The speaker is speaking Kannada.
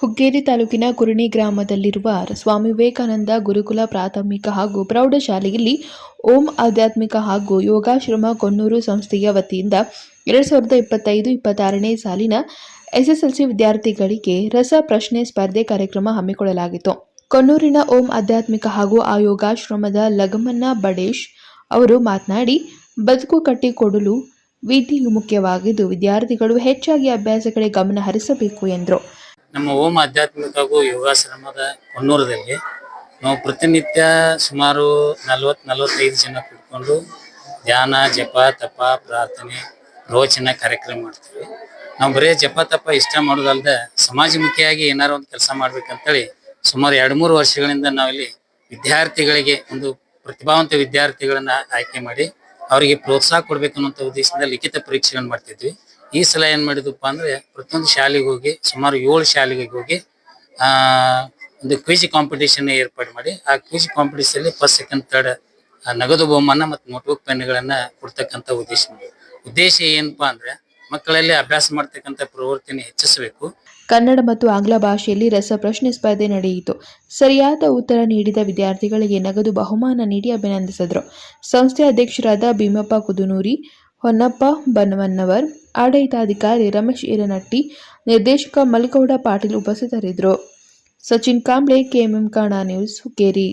ಹುಕ್ಕೇರಿ ತಾಲೂಕಿನ ಕುರುಣಿ ಗ್ರಾಮದಲ್ಲಿರುವ ಸ್ವಾಮಿ ವಿವೇಕಾನಂದ ಗುರುಕುಲ ಪ್ರಾಥಮಿಕ ಹಾಗೂ ಪ್ರೌಢಶಾಲೆಯಲ್ಲಿ ಓಂ ಆಧ್ಯಾತ್ಮಿಕ ಹಾಗೂ ಯೋಗಾಶ್ರಮ ಕೊನ್ನೂರು ಸಂಸ್ಥೆಯ ವತಿಯಿಂದ ಎರಡು ಸಾವಿರದ ಇಪ್ಪತ್ತೈದು ಇಪ್ಪತ್ತಾರನೇ ಸಾಲಿನ ಎಸ್ಎಸ್ಎಲ್ಸಿ ವಿದ್ಯಾರ್ಥಿಗಳಿಗೆ ರಸ ಪ್ರಶ್ನೆ ಸ್ಪರ್ಧೆ ಕಾರ್ಯಕ್ರಮ ಹಮ್ಮಿಕೊಳ್ಳಲಾಗಿತ್ತು. ಕೊನ್ನೂರಿನ ಓಂ ಆಧ್ಯಾತ್ಮಿಕ ಹಾಗೂ ಆ ಯೋಗಾಶ್ರಮದ ಲಗಮನ್ನ ಬಡೇಶ್ ಅವರು ಮಾತನಾಡಿ, ಬದುಕು ಕಟ್ಟಿಕೊಡಲು ವಿಧಿಯು ಮುಖ್ಯವಾಗಿದ್ದು ವಿದ್ಯಾರ್ಥಿಗಳು ಹೆಚ್ಚಾಗಿ ಅಭ್ಯಾಸಗಳೇ ಗಮನ ಹರಿಸಬೇಕು ಎಂದರು. ನಮ್ಮ ಓಂ ಆಧ್ಯಾತ್ಮಿಕ ಹಾಗೂ ಯೋಗಾಶ್ರಮದ ಕೊಣ್ಣೂರದಲ್ಲಿ ನಾವು ಪ್ರತಿನಿತ್ಯ ಸುಮಾರು ನಲ್ವತ್ತು ನಲವತ್ತೈದು ಜನ ಕೂತ್ಕೊಂಡು ಧ್ಯಾನ, ಜಪ, ತಪ, ಪ್ರಾರ್ಥನೆ, ಪ್ರವಚನ ಕಾರ್ಯಕ್ರಮ ಮಾಡ್ತೀವಿ. ನಾವು ಬರೀ ಜಪ, ತಪ ಇಷ್ಟ ಮಾಡೋದಲ್ಲದೆ ಸಮಾಜಮುಖಿಯಾಗಿ ಏನಾರು ಒಂದು ಕೆಲಸ ಮಾಡ್ಬೇಕಂತೇಳಿ ಸುಮಾರು ಎರಡು ಮೂರು ವರ್ಷಗಳಿಂದ ನಾವಿಲ್ಲಿ ವಿದ್ಯಾರ್ಥಿಗಳಿಗೆ ಒಂದು ಪ್ರತಿಭಾವಂತ ವಿದ್ಯಾರ್ಥಿಗಳನ್ನ ಆಯ್ಕೆ ಮಾಡಿ ಅವರಿಗೆ ಪ್ರೋತ್ಸಾಹ ಕೊಡ್ಬೇಕು ಅನ್ನೋ ಉದ್ದೇಶದಿಂದ ಲಿಖಿತ ಪರೀಕ್ಷೆಗಳನ್ನು ಮಾಡ್ತಿದ್ವಿ. ಈ ಸಲ ಏನ್ ಮಾಡಿದ್ವಪ್ಪ ಅಂದ್ರೆ ಪ್ರತಿಯೊಂದು ಶಾಲೆಗೆ ಹೋಗಿ ಸುಮಾರು ಏಳು ಶಾಲೆಗೆ ಹೋಗಿ, ಆ, ಒಂದು ಕ್ವಿಜ್ ಕಾಂಪಿಟೇಷನ್ ಏರ್ಪಾಡು ಮಾಡಿ, ಆ ಕ್ವಿಜ್ ಕಾಂಪಿಟೇಷನ್ ಅಲ್ಲಿ ಫಸ್ಟ್ ಸೆಕೆಂಡ್ ಥರ್ಡ್ ನಗದು ಬಹುಮಾನ ಮತ್ತು ನೋಟ್ಬುಕ್ ಪೆನ್ಗಳನ್ನ ಕೊಡ್ತಕ್ಕಂತ ಉದ್ದೇಶ. ಉದ್ದೇಶ ಏನಪ್ಪಾ ಅಂದ್ರೆ ಮಕ್ಕಳಲ್ಲಿ ಅಭ್ಯಾಸ ಮಾಡ್ತಕ್ಕಂಥ ಪ್ರವೃತ್ತಿನ ಹೆಚ್ಚಿಸಬೇಕು. ಕನ್ನಡ ಮತ್ತು ಆಂಗ್ಲ ಭಾಷೆಯಲ್ಲಿ ರಸಪ್ರಶ್ನೆ ಸ್ಪರ್ಧೆ ನಡೆಯಿತು. ಸರಿಯಾದ ಉತ್ತರ ನೀಡಿದ ವಿದ್ಯಾರ್ಥಿಗಳಿಗೆ ನಗದು ಬಹುಮಾನ ನೀಡಿ ಅಭಿನಂದಿಸಿದರು. ಸಂಸ್ಥೆ ಅಧ್ಯಕ್ಷರಾದ ಭೀಮಪ್ಪ ಕುದುನೂರಿ, ಹೊನ್ನಪ್ಪ ಬನವನ್ನವರ್ ಆಡಳಿತಾಧಿಕಾರಿ ರಮೇಶ್ ಈರನಟ್ಟಿ ನಿರ್ದೇಶಕ ಮಲ್ಲಿಗೌಡ ಪಾಟೀಲ್ ಉಪಸ್ಥಿತರಿದ್ದರು. Sachin Kamble KMM Kannada news Hukkeri.